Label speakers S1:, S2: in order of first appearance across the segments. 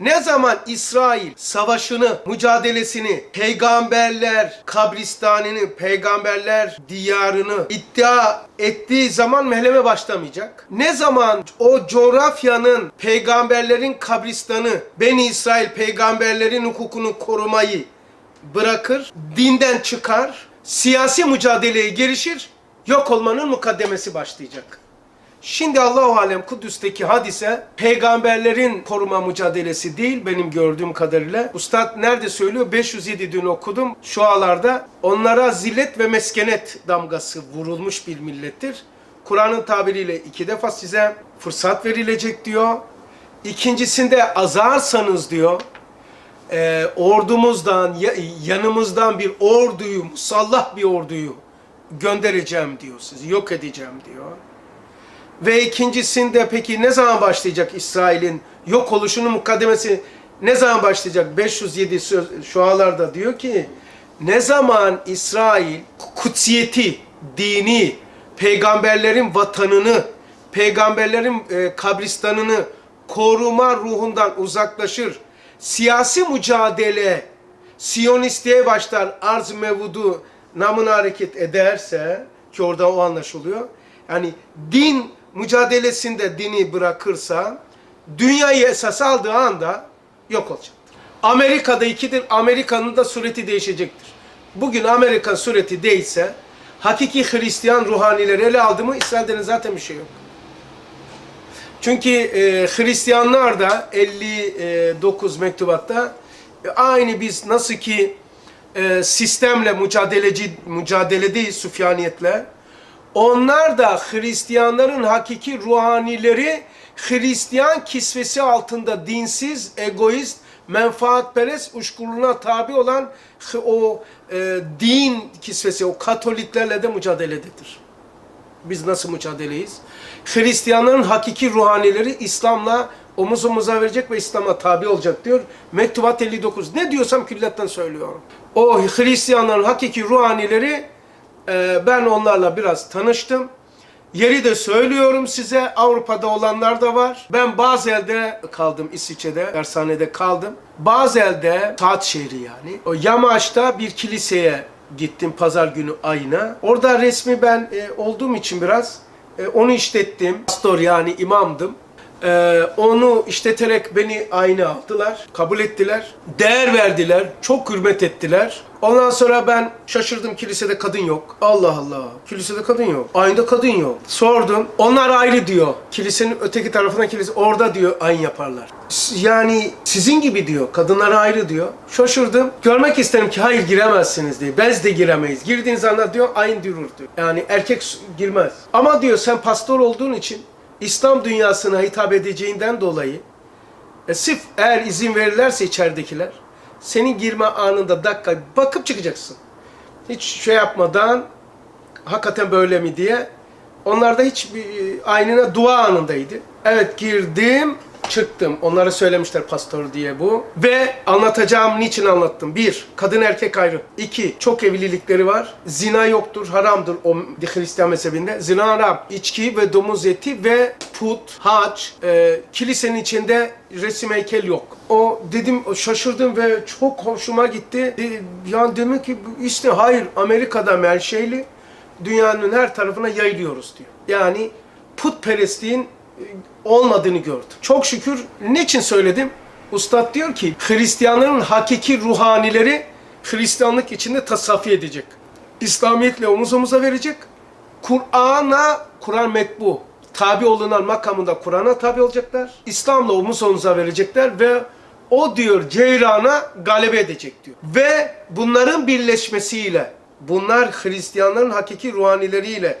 S1: Ne zaman İsrail savaşını, mücadelesini, peygamberler kabristanını, peygamberler diyarını iddia ettiği zaman mehleme başlamayacak. Ne zaman o coğrafyanın peygamberlerin kabristanı, Beni İsrail peygamberlerin hukukunu korumayı bırakır, dinden çıkar, siyasi mücadeleye girişir, yok olmanın mukaddemesi başlayacak. Şimdi Allahu alem Kudüs'teki hadise peygamberlerin koruma mücadelesi değil benim gördüğüm kadarıyla. Ustad nerede söylüyor? 507 dün okudum şualarda. Onlara zillet ve meskenet damgası vurulmuş bir millettir. Kur'an'ın tabiriyle iki defa size fırsat verilecek diyor. İkincisinde azarsanız diyor e, ordumuzdan, ya- yanımızdan bir orduyu, musallah bir orduyu göndereceğim diyor sizi, yok edeceğim diyor. Ve ikincisinde peki ne zaman başlayacak İsrail'in yok oluşunun mukaddemesi ne zaman başlayacak? 507 söz, şualarda diyor ki ne zaman İsrail kutsiyeti, dini, peygamberlerin vatanını, peygamberlerin e, kabristanını koruma ruhundan uzaklaşır, siyasi mücadele, Siyonistliğe başlar, arz mevudu namına hareket ederse, ki orada o anlaşılıyor, yani din mücadelesinde dini bırakırsa, dünyayı esas aldığı anda yok olacaktır. Amerika'da ikidir, Amerika'nın da sureti değişecektir. Bugün Amerika sureti değilse, hakiki Hristiyan ruhanileri ele aldı mı, İsrail'de zaten bir şey yok. Çünkü e, Hristiyanlar da 59 mektubatta e, aynı biz nasıl ki e, sistemle mücadeleci mücadeledeyiz Süfyaniyetle. Onlar da Hristiyanların hakiki ruhanileri Hristiyan kisvesi altında dinsiz, egoist, menfaatperest uçkuruna tabi olan o e, din kisvesi, o Katoliklerle de mücadelededir. Biz nasıl mücadeleyiz? Hristiyanların hakiki ruhanileri İslam'la omuz omuza verecek ve İslam'a tabi olacak diyor. Mektubat 59. Ne diyorsam külliyetten söylüyorum. O Hristiyanların hakiki ruhanileri e, ben onlarla biraz tanıştım. Yeri de söylüyorum size Avrupa'da olanlar da var. Ben Bazel'de kaldım İsviçre'de, dershanede kaldım. Bazel'de saat şehri yani. O Yamaç'ta bir kiliseye gittim pazar günü ayına. Orada resmi ben e, olduğum için biraz e, onu işlettim. Pastor yani imamdım. Ee, onu işleterek beni aynı aldılar, kabul ettiler, değer verdiler, çok hürmet ettiler. Ondan sonra ben şaşırdım kilisede kadın yok. Allah Allah, kilisede kadın yok. Aynı kadın yok. Sordum, onlar ayrı diyor. Kilisenin öteki tarafına kilise, orada diyor aynı yaparlar. Yani sizin gibi diyor, kadınlar ayrı diyor. Şaşırdım. Görmek isterim ki hayır giremezsiniz diye. Biz de giremeyiz. Girdiğiniz anda diyor aynı durur diyor. Yani erkek girmez. Ama diyor sen pastor olduğun için İslam dünyasına hitap edeceğinden dolayı e, sırf eğer izin verirlerse içeridekiler senin girme anında dakika bakıp çıkacaksın. Hiç şey yapmadan hakikaten böyle mi diye. Onlar da hiç bir, aynına dua anındaydı. Evet girdim çıktım. Onlara söylemişler pastor diye bu. Ve anlatacağım niçin anlattım. Bir, kadın erkek ayrı. İki, çok evlilikleri var. Zina yoktur, haramdır o Hristiyan mezhebinde. Zina haram. İçki ve domuz eti ve put, hac, e, kilisenin içinde resim heykel yok. O dedim şaşırdım ve çok hoşuma gitti. E, yani demek ki işte hayır Amerika'da menşeli dünyanın her tarafına yayılıyoruz diyor. Yani putperestliğin olmadığını gördüm. Çok şükür niçin söyledim? Ustad diyor ki Hristiyanların hakiki ruhanileri Hristiyanlık içinde tasaffi edecek. İslamiyetle omuz omuza verecek. Kur'an'a, Kur'an metbu, tabi olunan makamında Kur'an'a tabi olacaklar. İslam'la omuz omuza verecekler ve o diyor Ceyran'a galebe edecek diyor. Ve bunların birleşmesiyle, bunlar Hristiyanların hakiki ruhanileriyle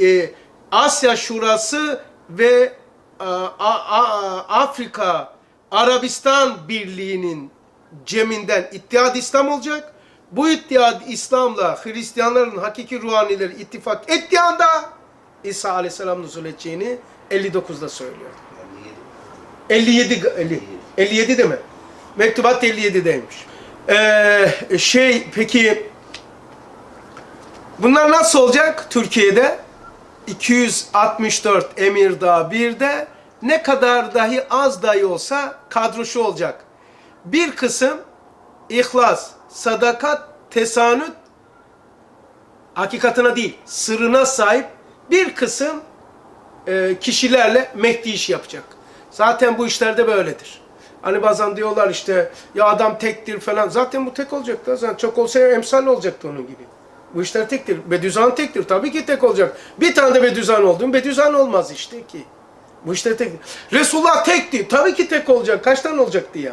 S1: e, Asya Şurası ve a- Afrika Arabistan Birliği'nin ceminden İttihad İslam olacak. Bu İttihad İslam'la Hristiyanların hakiki ruhanileri ittifak ettiği anda İsa Aleyhisselam nuzul edeceğini 59'da söylüyor. 57 ga- 50 57 değil mi? Mektubat 57'deymiş. Ee, şey peki bunlar nasıl olacak Türkiye'de? 264 Emirdağ 1'de ne kadar dahi az dahi olsa kadro şu olacak. Bir kısım ihlas, sadakat, tesanüt hakikatına değil, sırrına sahip bir kısım e, kişilerle Mehdi işi yapacak. Zaten bu işlerde böyledir. Hani bazen diyorlar işte ya adam tektir falan. Zaten bu tek olacak da zaten çok olsa emsal olacaktı onun gibi. Bu işler tektir. Bediüzzaman tektir. Tabii ki tek olacak. Bir tane de Bediüzzaman oldun. Bediüzzaman olmaz işte ki. Bu işler tektir. Resulullah tekti. Tabii ki tek olacak. Kaç tane olacaktı ya?